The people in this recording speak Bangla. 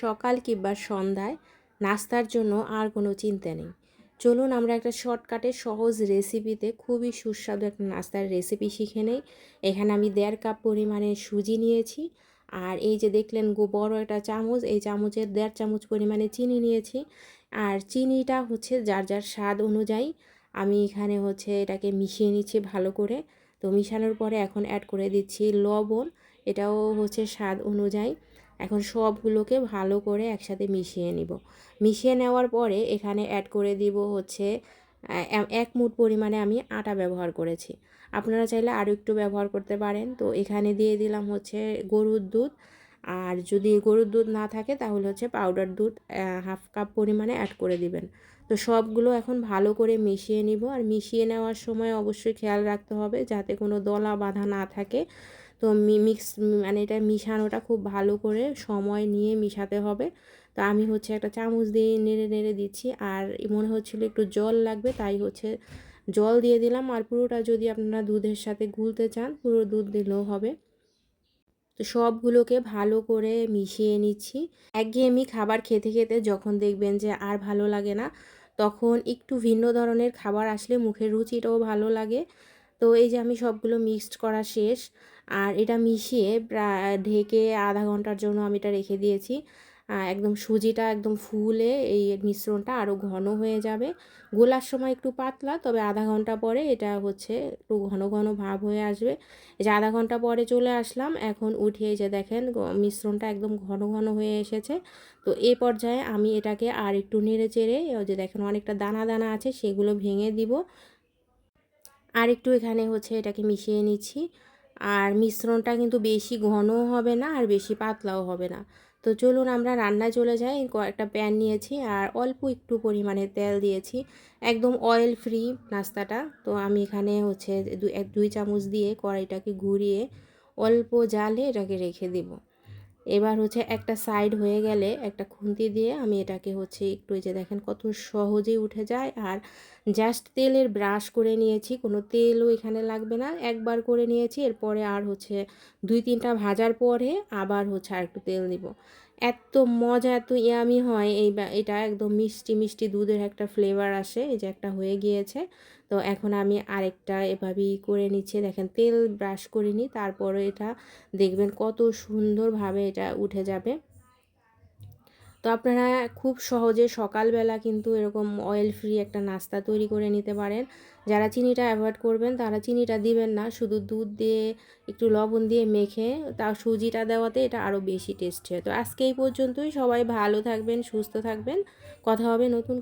সকাল কিংবা সন্ধ্যায় নাস্তার জন্য আর কোনো চিন্তা নেই। চলুন আমরা একটা শর্টকাটে সহজ রেসিপিতে খুবই সুস্বাদু একটা নাস্তার রেসিপি শিখে নেই। এখানে আমি দেড় কাপ পরিমাণে সুজি নিয়েছি আর এই যে দেখলেন গো বড় একটা চামচ, এই চামচের দেড় চামচ পরিমাণে চিনি নিয়েছি। আর চিনিটা হচ্ছে যার যার স্বাদ অনুযায়ী আমি এখানে হচ্ছে এটাকে মিশিয়ে নিচ্ছি ভালো করে। তো মিশানোর পরে এখন অ্যাড করে দিচ্ছি লবণ, এটাও হচ্ছে স্বাদ অনুযায়ী। এখন সবগুলোকে ভালো করে একসাথে মিশিয়ে নিব। মিশিয়ে নেওয়ার পরে এখানে অ্যাড করে দিব হচ্ছে এক মুঠ পরিমাণে আমি আটা ব্যবহার করেছি। আপনারা চাইলে আরও একটু ব্যবহার করতে পারেন। তো এখানে দিয়ে দিলাম হচ্ছে গরুর দুধ। আর যদি গরুর দুধ না থাকে তাহলে হচ্ছে পাউডার দুধ হাফ কাপ পরিমাণে অ্যাড করে দিবেন। তো সবগুলো এখন ভালো করে মিশিয়ে নিব। আর মিশিয়ে নেওয়ার সময় অবশ্যই খেয়াল রাখতে হবে যাতে কোনো দলা বাঁধা না থাকে। তো মিক্স মানে এটা মিশানোটা খুব ভালো করে সময় নিয়ে মিশাতে হবে। তো আমি হচ্ছে একটা চামচ দিয়ে নেড়ে নেড়ে দিচ্ছি। আর মনে হচ্ছিল একটু জল লাগবে, তাই হচ্ছে জল দিয়ে দিলাম। আর পুরোটা যদি আপনারা দুধের সাথে গুলতে চান, পুরো দুধ দিলেও হবে। তো সবগুলোকে ভালো করে মিশিয়ে নিচ্ছি। একঘেয়েমি খাবার খেতে খেতে যখন দেখবেন যে আর ভালো লাগে না, তখন একটু ভিন্ন ধরনের খাবার আসলে মুখের রুচিটাও ভালো লাগে। তো এই যে আমি সবগুলো মিক্সড করা শেষ। আর এটা মিশিয়ে প্রায় ঢেকে আধা ঘণ্টার জন্য আমি এটা রেখে দিয়েছি। একদম সুজিটা একদম ফুলে এই মিশ্রণটা আরও ঘন হয়ে যাবে। গোলার সময় একটু পাতলা, তবে আধা ঘণ্টা পরে এটা হচ্ছে একটু ঘন ঘন ভাব হয়ে আসবে। যে আধা ঘণ্টা পরে চলে আসলাম, এখন উঠিয়ে যে দেখেন মিশ্রণটা একদম ঘন ঘন হয়ে এসেছে। তো এ পর্যায়ে আমি এটাকে আর একটু নেড়ে চেড়ে যে দেখেন অনেকটা দানা দানা আছে, সেগুলো ভেঙে দিব। আর একটু এখানে হচ্ছে এটাকে মিশিয়ে নিচ্ছি। আর মিশ্রণটা কিন্তু বেশি ঘনও হবে না আর বেশি পাতলাও হবে না। তো চলুন আমরা রান্নায় চলে যাই। একটা প্যান নিয়েছি আর অল্প একটু পরিমাণে তেল দিয়েছি। একদম অয়েল ফ্রি নাস্তাটা। তো আমি এখানে হচ্ছে দুই চামচ দিয়ে কড়াইটাকে ঘুরিয়ে অল্প জালে এটাকে রেখে দেবো। এবার হচ্ছে একটা সাইড হয়ে গেলে একটা খুন্তি দিয়ে আমি এটাকে হচ্ছে একটু যে দেখেন কত সহজেই উঠে যায়। আর জাস্ট তেলের ব্রাশ করে নিয়েছি, কোনো তেলও এখানে লাগবে না। একবার করে নিয়েছি, এরপরে আর হচ্ছে দুই তিনটা ভাজার পরে আবার হচ্ছে আর একটু তেল দিব। এত মজা, এত ইয়ামি হয়, এই এটা একদম মিষ্টি মিষ্টি দুধের একটা ফ্লেভার আসে, এই যে একটা হয়ে গিয়েছে। তো এখন আমি আরেকটা এভাবেই করে নিচ্ছি। দেখেন, তেল ব্রাশ করিনি তারপরে এটা দেখবেন কত সুন্দরভাবে এটা উঠে যাবে। তো আপনারা খুব সহজে সকালবেলা কিন্তু এরকম অয়েল ফ্রি একটা নাস্তা তৈরি করে নিতে পারেন। যারা চিনিটা অ্যাভয়েড করবেন, তারা চিনিটা দিবেন না, শুধু দুধ দিয়ে, একটু লবণ দিয়ে মেখে, তা সুজিটা দেওয়াতে এটা আরও বেশি টেস্ট হয়। তো আজকে এই পর্যন্তই, সবাই ভালো থাকবেন, সুস্থ থাকবেন। কথা হবে নতুন